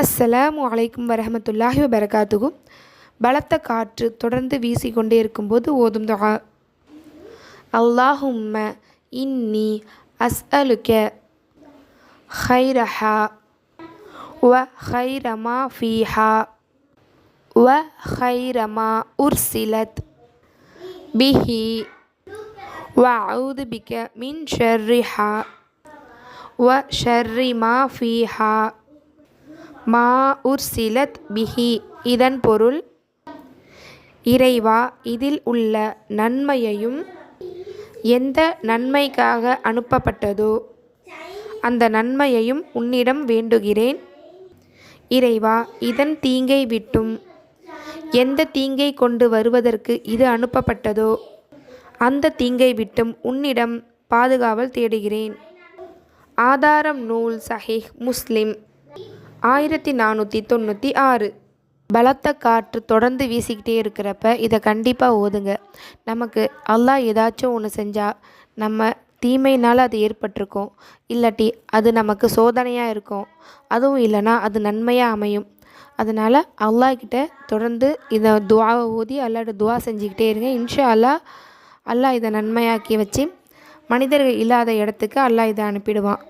அஸ்ஸலாமு வலைக்கும் வரமத்துல்லாஹி வபரகாத்துகும் பலத்த காற்று தொடர்ந்து வீசிக்கொண்டே இருக்கும்போது ஓதும் துகா அல்லாஹும்ம இன்னி அஸ் அலுக ஹைரஹா வ ஹைரமா ஃபீஹா வ ஹைரமா உர்சிலத் பிஹி வ அவுது பிக மின் ஷர்ரிஹா வ ஷர்ரிமா ஃபீஹா. மா உர்சிலத் பிஹி. இதன் பொருள் இறைவா இதில் உள்ள நன்மையையும் எந்த நன்மைக்காக அனுப்பப்பட்டதோ அந்த நன்மையையும் உன்னிடம் வேண்டுகிறேன். இறைவா இதன் தீங்கை விட்டும் எந்த தீங்கை கொண்டு வருவதற்கு இது அனுப்பப்பட்டதோ அந்த தீங்கை விட்டும் உன்னிடம் பாதுகாவல் தேடுகிறேன். ஆதாரம் நூல் சஹீஹ் முஸ்லிம். ஆயிரத்தி நானூற்றி தொண்ணூற்றி ஆறு. பலத்த காற்று தொடர்ந்து வீசிக்கிட்டே இருக்கிறப்ப இதை கண்டிப்பாக ஓதுங்க. நமக்கு அல்லாஹ் ஏதாச்சும் ஒன்று செஞ்சால் நம்ம தீமையினால் அது ஏற்பட்டிருக்கும். இல்லாட்டி அது நமக்கு சோதனையாக இருக்கும். அதுவும் இல்லைன்னா அது நன்மையாக அமையும். அதனால் அல்லாஹ் கிட்ட தொடர்ந்து இதை துவாவை ஓதி அல்லாட்ட துவா செஞ்சுக்கிட்டே இருங்க. இன்ஷா அல்லாஹ் அல்லாஹ் இதை நன்மையாக்கி வச்சு மனிதர்கள் இல்லாத இடத்துக்கு அல்லாஹ் இதை அனுப்பிடுவான்.